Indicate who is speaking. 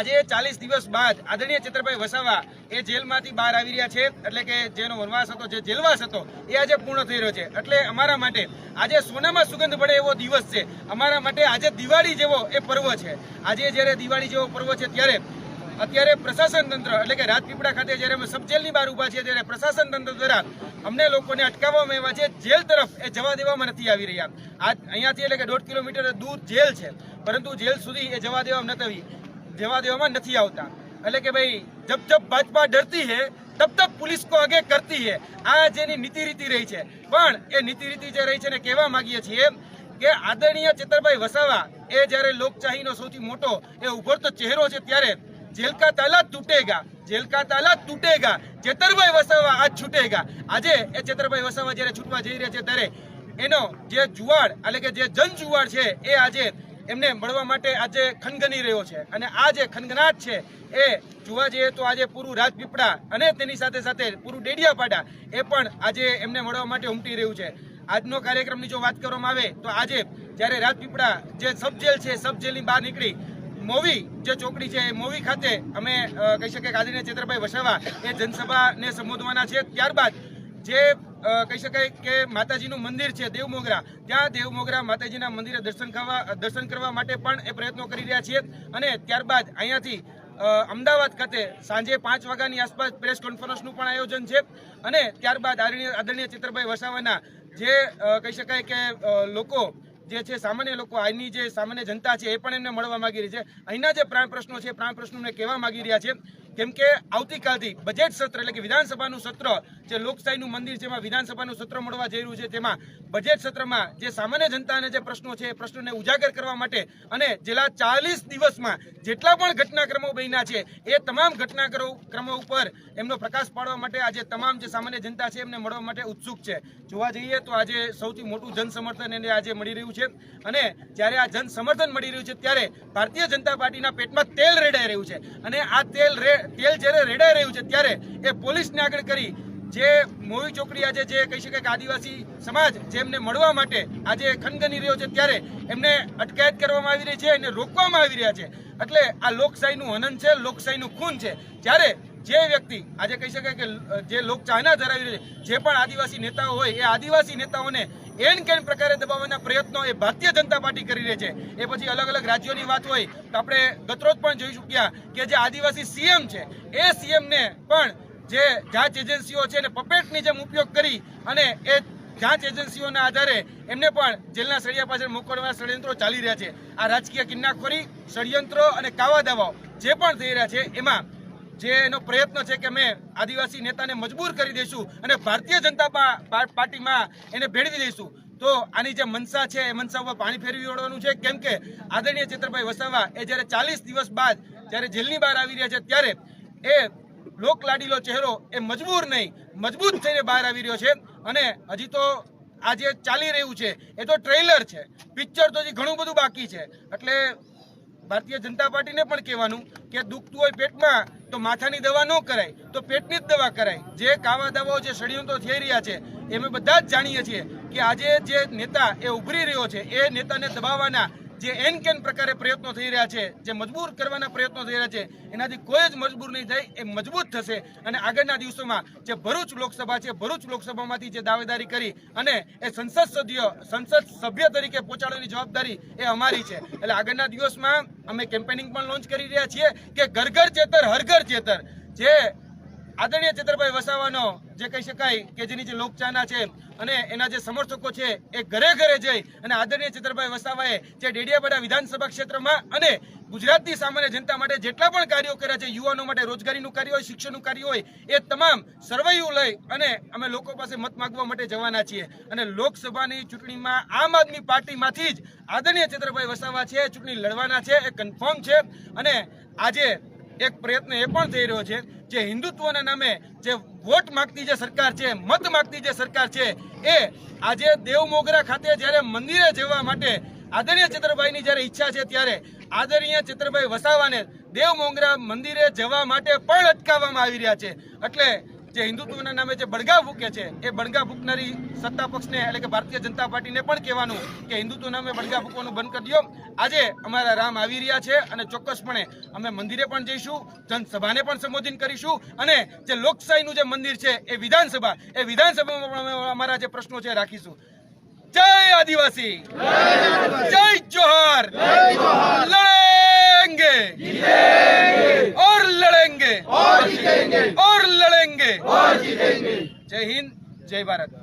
Speaker 1: આજે ચાલીસ દિવસ બાદ આદરણીય ચિત્રભાઈ વસાવા એ જેલમાંથી બહાર આવી રહ્યા છે. એટલે કે જેનો વનવાસ હતો, જે જેલવાસ હતો, એ આજે પૂર્ણ થઈ રહ્યો છે. એટલે અમારા માટે આજે સોનામાં સુગંધ પડે એવો દિવસ છે. અમારા માટે આજે દિવાળી જેવો એ પર્વ છે. આજે જ્યારે દિવાળી જેવો પર્વ છે, ત્યારે અત્યારે પ્રશાસન તંત્ર, એટલે કે રાજપીપળા ખાતે જ્યારે અમે સબ જેલની બહાર ઊભા છીએ, ત્યારે પ્રશાસન તંત્ર દ્વારા અમને લોકોને અટકાવવામાં આવ્યા છે. જેલ તરફ એ જવા દેવામાં નથી આવી રહ્યા. આ અહીંયાથી એટલે કે દોઢ કિલોમીટર દૂર જેલ છે. પરંતુ જેલ સુધી એ જવા દેવામાં નથી જવા દેવામાં નથી આવતા. એટલે કે ભાઈ, જબ જબ ભાજપા ડરતી હે, તબ તબ પોલીસ કો આગે કરતી હે. આ જેની નીતિ રીતિ રહી છે. પણ એ નીતિ રીતિ જે રહી છે ને કહેવા માંગીએ છીએ કે આદરણીય ચેતરભાઈ વસાવા, એ જ્યારે લોકશાહીનો સૌથી મોટો, એ ઉભરતો ચહેરો છે ત્યારે જેલ કા તાલા તૂટેગા જેલ કા તાલા તૂટેગા, ચેતરભાઈ વસાવા આજ છૂટેગા. આજે એ ચેતરભાઈ વસાવા જ્યારે છૂટવા જઈ રહ્યા છે ત્યારે એનો જે જુવાડ એટલે કે જે જન જુવાડ છે, એ આજે એમને મળવા માટે આજે ખનગની રહ્યો છે. અને આ જે ખનગનાટ છે, એ જોવા જઈએ તો આજે પૂરું રાજપીપળા અને તેની સાથે સાથે પૂરું ડેડિયાપાડા એ પણ આજે એમને મળવા માટે ઉમટી રહ્યું છે. આજનો કાર્યક્રમની જો વાત કરવામાં આવે તો આજે જ્યારે રાજપીપળા જે સબ જેલ છે સબ જેલની બહાર નીકળી, મોવી જે ચોકડી છે, એ મોવી ખાતે અમે કહી શકીએ ગાંધીને ચેતરભાઈ વસાવા એ જનસભાને સંબોધવાના છે. ત્યારબાદ જે કહી શકાય કે માતાજીનું મંદિર છે, દેવમોગરા. ત્યાં દેવમોગરા માતાજીના મંદિરે દર્શન કરવા દર્શન કરવા માટે પણ એ પ્રયત્નો કરી રહ્યા છીએ. અને ત્યારબાદ અહીંયાથી અમદાવાદ ખાતે સાંજે પાંચ વાગ્યાની આસપાસ પ્રેસ કોન્ફરન્સનું પણ આયોજન છે. અને ત્યારબાદ આદરણીય ચિત્રભાઈ વસાવાના જે કહી શકાય કે લોકો જે છે, સામાન્ય લોકો અહીંની જે સામાન્ય જનતા છે, એ પણ એમને મળવા માંગી રહી છે. અહીંના જે પ્રાણ પ્રશ્નો છે, પ્રાણ પ્રશ્નો કહેવા માંગી રહ્યા છે. કેમ કે આવતીકાલથી બજેટ સત્ર એટલે કે વિધાનસભાનું સત્ર, જે લોકશાહીનું મંદિર એમાં વિધાનસભાનું સત્ર મળવા જઈ રહ્યું છે, તેમાં બજેટ સત્રમાં જે સામાન્ય જનતાને જે પ્રશ્નો છે, એ પ્રશ્નોને ઉજાગર કરવા માટે અને છેલ્લા ચાલીસ દિવસમાં જેટલા પણ ઘટનાક્રમો બન્યા છે, એ તમામ ઘટનાક્રમો ક્રમો ઉપર એમનો પ્રકાશ પાડવા માટે આજે તમામ જે સામાન્ય જનતા છે, એમને મળવા માટે ઉત્સુક છે. જોવા જઈએ તો આજે સૌથી મોટું જનસમર્થન એને આજે મળી રહ્યું છે અને જ્યારે આ જનસમર્થન મળી રહ્યું છે, ત્યારે ભારતીય જનતા પાર્ટીના પેટમાં તેલ રેડાઈ રહ્યું છે અને આ તેલ રે તેલ જ્યારે રેડાઈ રહ્યું છે, ત્યારે એ પોલીસને આગળ કરી જે મોવી ચોકડી આજે જે કહી શકાય કે આદિવાસી સમાજ જેમને મળવા માટે આજે ખનગની રહ્યો છે, ત્યારે એમને અટકાયત કરવામાં આવી રહી છે અને રોકવામાં આવી રહ્યા છે. એટલે આ લોકશાહીનું હનન છે, લોકશાહીનું ખૂન છે. જ્યારે જે વ્યક્તિ આજે કહી શકાય કે જે લોક ચાહના ધરાવી રહી છે, જે પણ આદિવાસી નેતાઓ હોય, એ આદિવાસી નેતાઓને એન કેન પ્રકારે દબાવવાના પ્રયત્નો એ ભારતીય જનતા પાર્ટી કરી રહી છે. એ પછી અલગ અલગ રાજ્યોની વાત હોય તો આપણે ગતરોજ પણ જોઈ ચૂક્યા કે જે આદિવાસી સીએમ છે, એ સીએમને પણ જે જાંચ એજન્સીઓ છે એને પપેટની જેમ ઉપયોગ કરી અને એ જાંચ એજન્સીઓના આધારે એમને પણ જેલના સળિયા પાછળ મોકલવાના ષડયંત્રો ચાલી રહ્યા છે. આ રાજકીય કિન્નાખોરી, ષડયંત્રો અને કાવા દાવાઓ જે પણ થઈ રહ્યા છે, એમાં જે એનો પ્રયત્ન છે કે અમે આદિવાસી નેતાને મજબૂર કરી દઈશું અને ભારતીય જનતા પાર્ટીમાં એને ભેળવી દઈશું. તો આની જે મનસા છે, એ મનસા ઉપર પાણી ફેરવી વળવાનું છે. કેમ કે આદરણીય ચિત્રભાઈ વસાવા એ જ્યારે ચાલીસ દિવસ બાદ જ્યારે જેલની બહાર આવી રહ્યા છે, ત્યારે એ લોકલાડીલો ચહેરો એ મજબૂર નહીં, મજબૂત થઈને બહાર આવી રહ્યો છે. અને હજી તો આ જે ચાલી રહ્યું છે. એ તો ટ્રેલર છે. પિક્ચર તો હજી ઘણું બધું બાકી છે. એટલે ભારતીય જનતા પાર્ટીને પણ કહેવાનું કે દુખતું હોય પેટમાં, તો માથાની દવા ન કરાય, તો પેટની જ દવા કરાય. જે કાવા દવાઓ, જે ષડયંત્રો થઈ રહ્યા છે, એ અમે બધા જ જાણીએ છીએ કે આજે જે નેતા એ ઉભરી રહ્યો છે, એ નેતાને દબાવવાના જે એન કેન પ્રકારે પ્રયત્નો થઈ રહ્યા છે, જે મજબૂર કરવાના પ્રયત્નો થઈ રહ્યા છે, એનાથી કોઈ જ મજબૂર નહીં થાય, એ મજબૂત થશે. અને આગળના દિવસોમાં જે ભરૂચ લોકસભા છે, ભરૂચ લોકસભામાંથી જે દાવેદારી કરી અને એ સંસદ સભ્ય સંસદ સભ્ય તરીકે પહોંચાડવાની જવાબદારી એ અમારી છે. એટલે આગળના દિવસમાં અમે કેમ્પેનિંગ પણ લોન્ચ કરી રહ્યા છીએ કે ઘર ઘર ચેતર હર ઘર ચેતર. જે આદરણીય ચેતરભાઈ વસાવાનો જે કહી શકાય કે જેની જે લોકચાહના છે અને એના જે સમર્થકો છે એ ઘરે ઘરે જઈ અને આદરણીય ચેતરભાઈ વસાવાએ જે ડેડિયાપાડા વિધાનસભા ક્ષેત્રમાં અને ગુજરાતની સામાન્ય જનતા માટે જેટલા પણ કાર્યો કર્યા છે, યુવાનો માટે રોજગારીનું કાર્ય હોય, શિક્ષણનું કાર્ય હોય, એ તમામ સર્વૈયું લઈ અને અમે લોકો પાસે મત માગવા માટે જવાના છીએ. અને લોકસભાની ચૂંટણીમાં આમ આદમી પાર્ટીમાંથી જ આદરણીય ચેતરભાઈ વસાવા છે, ચૂંટણી લડવાના છે, એ કન્ફર્મ છે. અને આજે એક પ્રયત્ન એ પણ થઈ રહ્યો છે જે હિન્દુત્વના નામે જે વોટ માગતી જે સરકાર છે, મત માગતી જે સરકાર છે, એ આજે દેવમોગરા ખાતે જ્યારે મંદિરે જવા માટે આદરણીય ચિત્રભાઈની જ્યારે ઈચ્છા છે ત્યારે આદરણીય ચિત્રભાઈ વસાવાને દેવ મોંગરા મંદિરે જવા માટે પણ અટકાવવામાં આવી રહ્યા છે. એટલે જે હિન્દુત્વના નામે જે બળગા ફૂકે છે, એ બળગા ફૂકનારી સત્તા પક્ષને એટલે કે ભારતીય જનતા પાર્ટીને પણ કહેવાનું કે હિન્દુત્વ નામે બળગા ફૂકવાનું બંધ કરી દો. આજે અમારા રામ આવી રહ્યા છે અને ચોક્કસપણે અમે મંદિરે પણ જઈશું, જનસભાને પણ સંબોધિત કરીશું અને જે લોકશાહીનું જે મંદિર છે એ વિધાનસભા, એ વિધાનસભામાં પણ અમે અમારા જે પ્રશ્નો છે રાખીશું. જય આદિવાસી! જય જોહર લડેંગે જય ભારત.